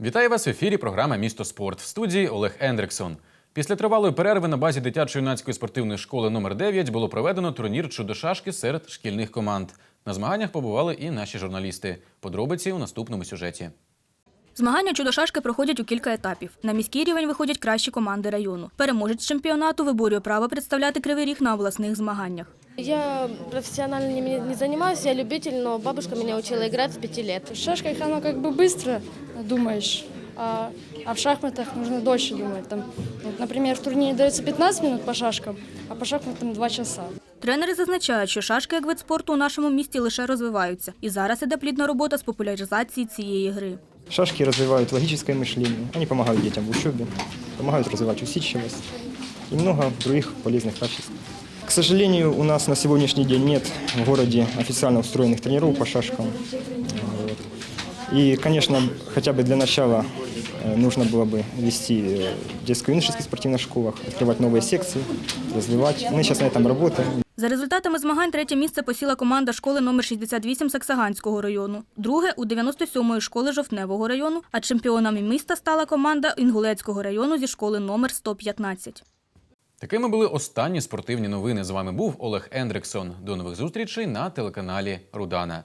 Вітаю вас в ефірі. Програма Місто спорт в студії Олег Ендриксон. Після тривалої перерви на базі дитячо-юнацької спортивної школи номер 9 було проведено турнір чудо-шашки серед шкільних команд. На змаганнях побували і наші журналісти. Подробиці у наступному сюжеті. Змагання чудо-шашки проходять у кілька етапів. На міський рівень виходять кращі команди району. Переможець чемпіонату виборює право представляти Кривий Ріг на обласних змаганнях. Я профессионально не, не занимаюсь, я любитель, но бабушка меня учила играть с пяти лет. В шашках оно как бы быстро думаешь, а, а в шахматах нужно дольше думать. Там, вот, например, в турнире дается 15 минут по шашкам, а по шахматам 2 часа. Тренери зазначають, що шашки як вид спорту у нашому місті лише розвиваються. І зараз іде плідна робота з популяризації цієї гри. Шашки развивают логическое мышление, они помогают детям в учебе, помогают развивать усидчивость и много других полезных качеств. К сожалению, у нас на сегодняшний день нет в городе официально устроенных тренировок по шашкам. Вот. И, конечно, хотя бы для начала э, нужно было бы вести э, детско-юношеские спортивных школах, открывать новые секции, развивать. Мы сейчас на этом работаем. За результатами змагань третє місце посіла команда школи номер 68 Саксаганського району, друге у 97-ї школи Жовтневого району, а чемпіонами міста стала команда Інгулецького району зі школи номер 115. Такими були останні спортивні новини. З вами був Олег Ендриксон. До нових зустрічей на телеканалі Рудана.